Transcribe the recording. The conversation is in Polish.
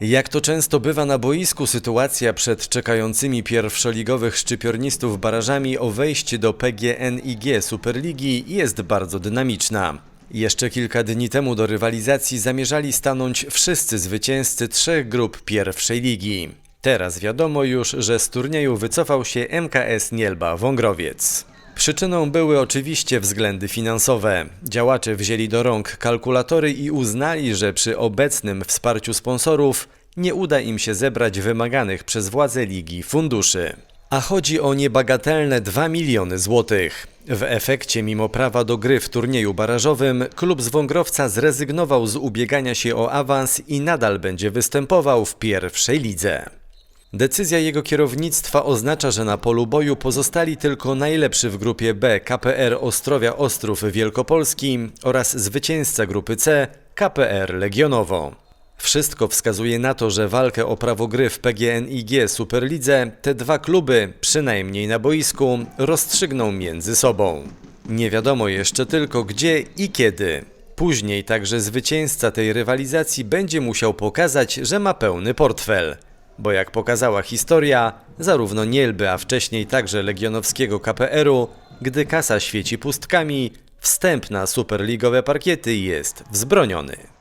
Jak to często bywa na boisku, sytuacja przed czekającymi pierwszoligowych szczypiornistów barażami o wejście do PGNiG Superligi jest bardzo dynamiczna. Jeszcze kilka dni temu do rywalizacji zamierzali stanąć wszyscy zwycięzcy trzech grup pierwszej ligi. Teraz wiadomo już, że z turnieju wycofał się MKS Nielba Wągrowiec. Przyczyną były oczywiście względy finansowe. Działacze wzięli do rąk kalkulatory i uznali, że przy obecnym wsparciu sponsorów nie uda im się zebrać wymaganych przez władze ligi funduszy. A chodzi o niebagatelne 2 miliony złotych. W efekcie, mimo prawa do gry w turnieju barażowym, klub z Wągrowca zrezygnował z ubiegania się o awans i nadal będzie występował w pierwszej lidze. Decyzja jego kierownictwa oznacza, że na polu boju pozostali tylko najlepszy w grupie B KPR Ostrowia Ostrów Wielkopolski oraz zwycięzca grupy C KPR Legionowo. Wszystko wskazuje na to, że walkę o prawo gry w PGNiG Superlidze te dwa kluby, przynajmniej na boisku, rozstrzygną między sobą. Nie wiadomo jeszcze tylko gdzie i kiedy. Później także zwycięzca tej rywalizacji będzie musiał pokazać, że ma pełny portfel. Bo jak pokazała historia, zarówno Nielby, a wcześniej także legionowskiego KPR-u, gdy kasa świeci pustkami, wstęp na superligowe parkiety jest wzbroniony.